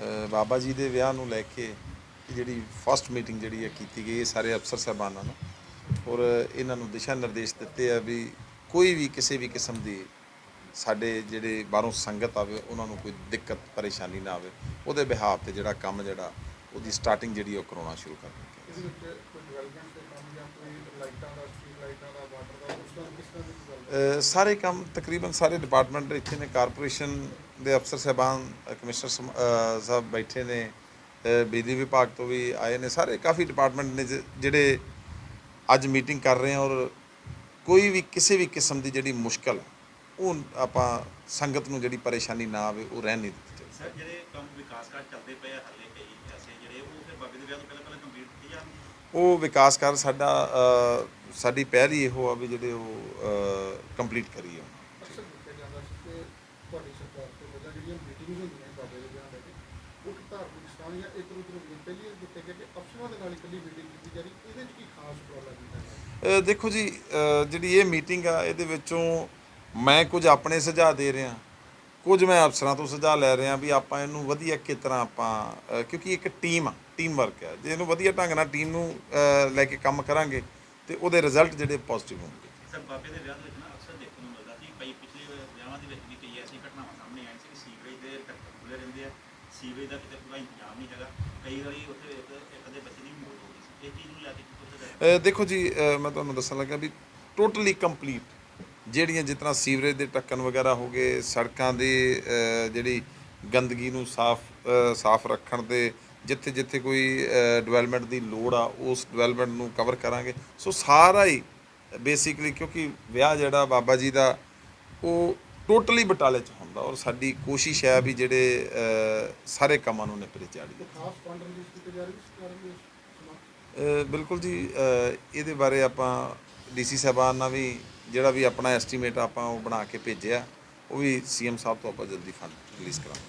ਅ, ਬਾਬਾ ਜੀ ਦੇ ਵਿਆਹ ਨੂੰ ਲੈ ਕੇ ਜਿਹੜੀ ਫਸਟ ਮੀਟਿੰਗ ਜਿਹੜੀ ਹੈ ਕੀਤੀ ਗਈ ਹੈ ਸਾਰੇ ਅਫਸਰ ਸਾਹਿਬਾਨਾਂ ਨੂੰ। ਔਰ ਇਹਨਾਂ ਨੂੰ ਦਿਸ਼ਾ ਨਿਰਦੇਸ਼ ਦਿੱਤੇ ਆ ਵੀ ਕੋਈ ਵੀ ਕਿਸੇ ਵੀ ਕਿਸਮ ਦੀ ਸਾਡੇ ਜਿਹੜੇ ਬਾਹਰੋਂ ਸੰਗਤ ਆਵੇ ਉਹਨਾਂ ਨੂੰ ਕੋਈ ਦਿੱਕਤ ਪਰੇਸ਼ਾਨੀ ਨਾ ਆਵੇ। ਉਹਦੇ ਬਿਹਾਫ ਤੇ ਜਿਹੜਾ ਕੰਮ ਜਿਹੜਾ ਉਹਦੀ ਸਟਾਰਟਿੰਗ ਜਿਹੜੀ ਉਹ ਕਰਾਉਣਾ ਸ਼ੁਰੂ ਕਰ ਦਿੱਤੀ। ਇਹਦੇ ਵਿੱਚ ਕੋਈ ਡਿਵੈਲਪਮੈਂਟ ਦੇ ਕੰਮ ਜਾਂ ਕੋਈ ਲਾਈਟਾਂ ਦਾ ਸਟਰੀਟ ਲਾਈਟਾਂ ਦਾ ਵਾਟਰ ਦਾ ਉਸ ਤਰ੍ਹਾਂ ਕਿਸ ਤਰ੍ਹਾਂ ਦੀ ਗੱਲ ਅ, ਸਾਰੇ ਕੰਮ ਤਕਰੀਬਨ ਸਾਰੇ ਡਿਪਾਰਟਮੈਂਟ ਇੱਥੇ ਨੇ ਕਾਰਪੋਰੇਸ਼ਨ ਦੇ ਅਫਸਰ ਸਾਹਿਬਾਨ ਕਮਿਸ਼ਨਰ ਸਾਹਿਬ ਬੈਠੇ ਨੇ ਬਿਜਲੀ ਵਿਭਾਗ ਤੋਂ ਵੀ ਆਏ ਨੇ ਸਾਰੇ ਕਾਫੀ ਡਿਪਾਰਟਮੈਂਟ ਨੇ ਜਿਹੜੇ ਅੱਜ ਮੀਟਿੰਗ ਕਰ ਰਹੇ ਆ ਔਰ ਕੋਈ ਵੀ ਕਿਸੇ ਵੀ ਕਿਸਮ ਦੀ ਜਿਹੜੀ ਮੁਸ਼ਕਲ ਉਹ ਆਪਾਂ ਸੰਗਤ ਨੂੰ ਜਿਹੜੀ ਪਰੇਸ਼ਾਨੀ ਨਾ ਆਵੇ ਉਹ ਰਹਿਣ ਨਹੀਂ ਦਿੱਤੀ ਸਰ ਜਿਹੜੇ ਕੰਮ ਵਿਕਾਸ ਕਾਰਜ ਚੱਲਦੇ ਪਏ ਆ ਹੱਲੇ ਕਈ ਐਸੇ ਜਿਹੜੇ ਉਹ ਫਿਰ ਬਾਬੇ ਦੇ ਵਿਆਹ ਤੋਂ ਪਹਿਲਾਂ ਪਹਿਲਾਂ ਕੰਪਲੀਟ ਕੀਤੇ ਜਾਣਗੇ ਉਹ ਵਿਕਾਸ ਕਰ ਸਾਡਾ ਸਾਡੀ ਪਹਿਲ ਹੀ ਇਹੋ ਆ ਵੀ ਜਿਹੜੇ ਉਹ ਕੰਪਲੀਟ ਕਰੀਏ। ਕਿ ਕਿ ਕੀ ਦੇਖੋ ਜੀ ਜਿਹੜੀ ਇਹ ਮੀਟਿੰਗ ਆ ਇਹਦੇ ਵਿੱਚੋਂ ਮੈਂ ਕੁਝ ਆਪਣੇ ਸੁਝਾਅ ਦੇ ਰਿਹਾ ਕੁਝ ਮੈਂ ਅਫਸਰਾਂ ਤੋਂ ਸੁਝਾਅ ਲੈ ਰਿਹਾ ਵੀ ਆਪਾਂ ਇਹਨੂੰ ਵਧੀਆ ਕਿਸ ਤਰ੍ਹਾਂ ਆਪਾਂ ਕਿਉਂਕਿ ਇੱਕ ਟੀਮ ਆ ਟੀਮ ਵਰਕ ਹੈ ਜੇ ਇਹਨੂੰ ਵਧੀਆ ਢੰਗ ਨਾਲ ਟੀਮ ਨੂੰ ਲੈ ਕੇ ਕੰਮ ਕਰਾਂਗੇ ਤੇ ਉਹਦੇ ਰਿਜ਼ਲਟ ਜਿਹੜੇ ਪੋਜ਼ਿਟਿਵ ਹੋਣਗੇ। ਸਰ ਬਾਬੇ ਦੇ ਵਿਆਹ ਦੇ ਵਿੱਚ ਨਾ ਅਕਸਰ ਦੇਖਣ ਨੂੰ ਮਿਲਦਾ ਸੀ ਕਈ ਪਿਛਲੇ ਵਿਆਹਾਂ ਦੇ ਵਿੱਚ ਵੀ ਕਈ ਐਸੀ ਘਟਨਾਵਾਂ ਸਾਹਮਣੇ ਆਈਆਂ ਸੀ ਕਿ ਸੀਵਰੇਜ ਦੇ ਟੱਕਰ ਖੁੱਲੇ ਰਹਿੰਦੇ ਆ ਸੀਵਰੇਜ ਦਾ ਕਿਤੇ ਪੂਰਾ ਇੰਤਜ਼ਾਮ ਨਹੀਂ ਹੈਗਾ। ਕਈ ਵਾਰੀ ਉੱਥੇ ਇੱਕ ਇੱਕ ਦੇ ਬੱਚੇ ਦੀ ਮੌਤ ਹੋ ਗਈ ਸੀ। ਇਹ ਚੀਜ਼ ਨੂੰ ਲੈ ਕੇ ਕੀ ਕੁਝ ਅ, ਦੇਖੋ ਜੀ ਮੈਂ ਤੁਹਾਨੂੰ ਦੱਸਣ ਲੱਗਾ ਵੀ ਟੋਟਲੀ ਕੰਪਲੀਟ ਜਿਹੜੀਆਂ ਤਰ੍ਹਾਂ ਸੀਵਰੇਜ ਦੇ ਟੱਕਣ ਵਗੈਰਾ ਹੋ ਗਏ ਸੜਕਾਂ ਦੀ ਜਿਹੜੀ ਗੰਦਗੀ ਨੂੰ ਸਾਫ਼ ਸਾਫ਼ ਰੱਖਣ ਤੇ ਜਿੱਥੇ ਜਿੱਥੇ ਕੋਈ ਡਿਵੈਲਪਮੈਂਟ ਦੀ ਲੋੜ ਆ ਉਸ ਡਿਵੈਲਪਮੈਂਟ ਨੂੰ ਕਵਰ ਕਰਾਂਗੇ। ਸੋ ਸਾਰਾ ਹੀ ਬੇਸਿਕਲੀ ਕਿਉਂਕਿ ਵਿਆਹ ਜਿਹੜਾ ਬਾਬਾ ਜੀ ਦਾ ਉਹ ਟੋਟਲੀ ਬਟਾਲੇ ਚ ਹੁੰਦਾ ਔਰ ਸਾਡੀ ਕੋਸ਼ਿਸ਼ ਹੈ ਵੀ ਜਿਹੜੇ ਸਾਰੇ ਕੰਮਾਂ ਨੂੰ ਨਿਪਰੇ ਚਾੜੀਏ ਖਾਸ ਫੰਡ ਰਿਲੀਜ਼ ਕੀਤੇ ਜਾ ਰਹੇ ਬਿਲਕੁਲ ਜੀ ਇਹਦੇ ਬਾਰੇ ਆਪਾਂ ਡੀਸੀ ਸਾਹਿਬਾਨ ਨਾਲ ਵੀ ਜਿਹੜਾ ਵੀ ਆਪਣਾ ਐਸਟੀਮੇਟ ਆਪਾਂ ਉਹ ਬਣਾ ਕੇ ਭੇਜਿਆ ਉਹ ਵੀ ਸੀਐਮ ਸਾਹਿਬ ਤੋਂ ਆਪਾਂ ਜਲਦੀ ਫੰਡ ਰਿਲੀਜ਼ ਕਰਾਂਗੇ।